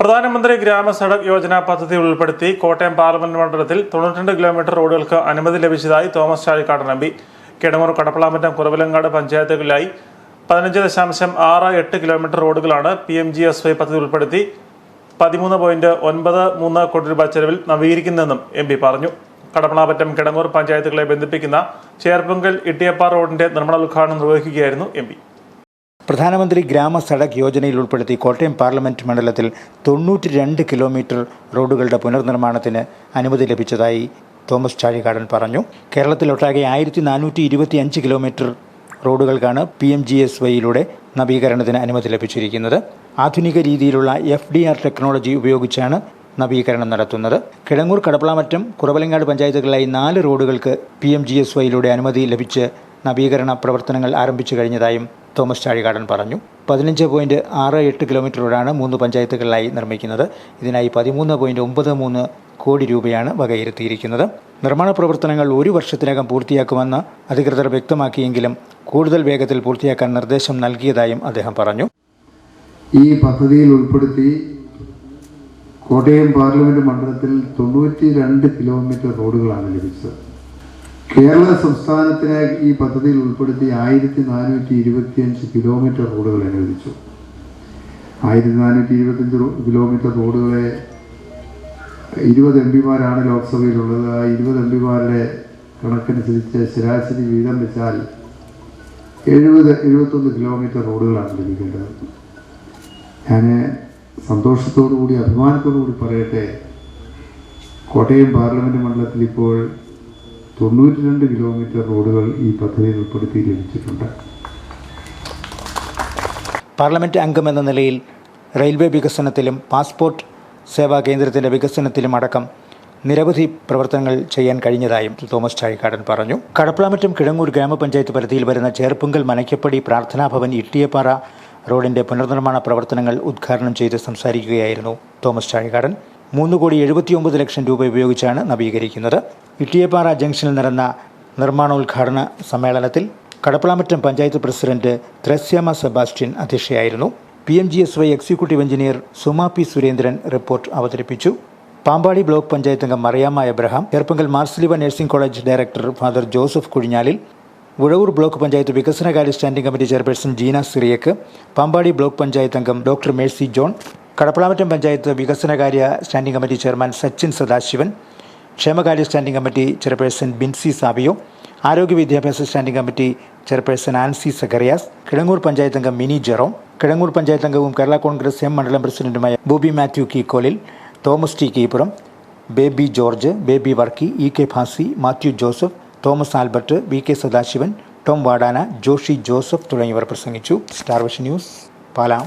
പ്രധാനമന്ത്രി ഗ്രാമ സഡക് യോജന പദ്ധതി ഉൾപ്പെടുത്തി കോട്ടയം പാർലമെന്റ് മണ്ഡലത്തിൽ തൊണ്ണൂറ്റിരണ്ട് കിലോമീറ്റർ റോഡുകൾക്ക് അനുമതി ലഭിച്ചതായി Thomas Chazhikadan M P Kidangoor Kadaplamattam Kuravilangad പഞ്ചായത്തുകളിലായി പതിനഞ്ച് ദശാംശം ആറ് എട്ട് കിലോമീറ്റർ റോഡുകളാണ് P M G S Y പദ്ധതി ഉൾപ്പെടുത്തി. പതിമൂന്ന് പോയിന്റ് ഒൻപത് മൂന്ന് കോടി രൂപ ചെലവിൽ നവീകരിക്കുന്നതെന്നും എം പി പറഞ്ഞു. കടപ്പളാമറ്റം കിടങ്ങൂർ പഞ്ചായത്തുകളെ ബന്ധിപ്പിക്കുന്ന ചേർപ്പുങ്കൽ ഇട്ടിയപ്പാറ റോഡിന്റെ നിർമ്മാണോദ്ഘാടനം നിർവഹിക്കുകയായിരുന്നു എം പി. പ്രധാനമന്ത്രി ഗ്രാമ സഡക് യോജനയിൽ ഉൾപ്പെടുത്തി കോട്ടയം പാർലമെന്റ് മണ്ഡലത്തിൽ തൊണ്ണൂറ്റി രണ്ട് കിലോമീറ്റർ റോഡുകളുടെ പുനർനിർമ്മാണത്തിന് അനുമതി ലഭിച്ചതായി തോമസ് ചാഴികാടൻ പറഞ്ഞു. കേരളത്തിലൊട്ടാകെ ആയിരത്തി നാനൂറ്റി ഇരുപത്തി അഞ്ച് കിലോമീറ്റർ റോഡുകൾക്കാണ് പി എം ജി എസ് വൈയിലൂടെ നവീകരണത്തിന് അനുമതി ലഭിച്ചിരിക്കുന്നത്. ആധുനിക രീതിയിലുള്ള എഫ് ഡി ആർ ടെക്നോളജി ഉപയോഗിച്ചാണ് നവീകരണം നടത്തുന്നത്. കിഴങ്ങൂർ കടപ്പളാമറ്റം കുറവലങ്ങാട് പഞ്ചായത്തുകളിലായി നാല് റോഡുകൾക്ക് പി എം ജി എസ് വൈയിലൂടെ അനുമതി ലഭിച്ച് നവീകരണ പ്രവർത്തനങ്ങൾ ആരംഭിച്ചു കഴിഞ്ഞതായും തോമസ് ചാഴികാടൻ പറഞ്ഞു. പതിനഞ്ച് പോയിന്റ് ആറ് എട്ട് കിലോമീറ്റർ റോഡാണ് മൂന്ന് പഞ്ചായത്തുകളിലായി നിർമ്മിക്കുന്നത്. ഇതിനായി പതിമൂന്ന് പോയിന്റ് ഒമ്പത് മൂന്ന് കോടി രൂപയാണ് വകയിരുത്തിയിരിക്കുന്നത്. നിർമ്മാണ പ്രവർത്തനങ്ങൾ ഒരു വർഷത്തിനകം പൂർത്തിയാക്കുമെന്ന് അധികൃതർ വ്യക്തമാക്കിയെങ്കിലും കൂടുതൽ വേഗത്തിൽ പൂർത്തിയാക്കാൻ നിർദ്ദേശം നൽകിയതായും അദ്ദേഹം പറഞ്ഞു. ഈ പദ്ധതിയിൽ ഉൾപ്പെടുത്തി കോട്ടയം പാർലമെന്റ് മണ്ഡലത്തിൽ തൊണ്ണൂറ്റി രണ്ട് കിലോമീറ്റർ റോഡുകളാണ് ലഭിച്ചത്. കേരള സംസ്ഥാനത്തിന് ഈ പദ്ധതിയിൽ ഉൾപ്പെടുത്തി ആയിരത്തി നാനൂറ്റി ഇരുപത്തിയഞ്ച് കിലോമീറ്റർ റോഡുകൾ അനുവദിച്ചു. ആയിരത്തി നാനൂറ്റി ഇരുപത്തിയഞ്ച് കിലോമീറ്റർ റോഡുകളെ ഇരുപത് എം പിമാരാണ് ലോക്സഭയിലുള്ളത്. ആ ഇരുപത് എം പിമാരുടെ കണക്കനുസരിച്ച് ശരാശരി വീതം വെച്ചാൽ എഴുപത് എഴുപത്തൊന്ന് കിലോമീറ്റർ റോഡുകളാണ് ലഭിക്കേണ്ടത്. ഞാൻ സന്തോഷത്തോടു കൂടി അഭിമാനത്തോടു കൂടി പറയട്ടെ. കോട്ടയം പാർലമെന്റ് മണ്ഡലത്തിൽ ഇപ്പോൾ തൊണ്ണൂറ്റി രണ്ട് കിലോമീറ്റർ റോഡുകൾ ഈ പദ്ധതിയിൽ ഉൾപ്പെടുത്തി ലഭിച്ചിട്ടുണ്ട്. പാർലമെന്റ് അംഗമെന്ന നിലയിൽ റെയിൽവേ വികസനത്തിലും പാസ്പോർട്ട് സേവാ കേന്ദ്രത്തിന്റെ വികസനത്തിലും അടക്കം നിരവധി പ്രവർത്തനങ്ങൾ ചെയ്യാൻ കഴിഞ്ഞതായും തോമസ് ചാഴിക്കാടൻ പറഞ്ഞു. കടപ്പളാമറ്റം കിഴങ്ങൂർ ഗ്രാമപഞ്ചായത്ത് പരിധിയിൽ വരുന്ന ചേർപ്പുങ്കൽ മനയ്ക്കപ്പടി പ്രാർത്ഥനാഭവൻ ഇട്ടിയപ്പാറ റോഡിന്റെ പുനർനിർമ്മാണ പ്രവർത്തനങ്ങൾ ഉദ്ഘാടനം ചെയ്ത് സംസാരിക്കുകയായിരുന്നു തോമസ് ചാഴിക്കാടൻ. മൂന്ന് കോടി എഴുപത്തിയൊമ്പത് ലക്ഷം രൂപ ഉപയോഗിച്ചാണ് നവീകരിക്കുന്നത്. ഇട്ടിയപ്പാറ ജംഗ്ഷനിൽ നടന്ന നിർമ്മാണോദ്ഘാടന സമ്മേളനത്തിൽ Kadapplamattam panchayat president ത്രസ്യാമ Sebastian അധ്യക്ഷയായിരുന്നു. P M G S Y executive engineer Suma P Surendran report അവതരിപ്പിച്ചു. പാമ്പാടി ബ്ലോക്ക് പഞ്ചായത്ത് അംഗം Mariamma Abraham Cheruppankal Marsliva nursing college director father Joseph Kuzhinjalil Uzhavoor block panchayat വികസനകാര്യ standing committee chairperson Jeena Cyriac Pampady block panchayat അംഗം doctor Mercy John Kadaplamattam panchayat വികസനകാര്യ standing committee chairman Sachin Sadasivan ക്ഷേമകാര്യ standing committee chairperson Binsy Sabio ആരോഗ്യ വിദ്യാഭ്യാസ standing committee chairperson Ancy Zacharias Kizhangoor panchayat അംഗം Mini Jerome Kizhangur panchayat അംഗവും Kerala Congress M മണ്ഡലം പ്രസിഡന്റുമായ Bobby Mathew Keekolil Thomas T Keepuram Baby George Baby Varkey E K Bhasi Mathew Joseph Thomas Albert V K Sadasivan Tom Vadana Joshy Joseph തുടങ്ങിയവർ പ്രസംഗിച്ചു. Star vision news പാലാം.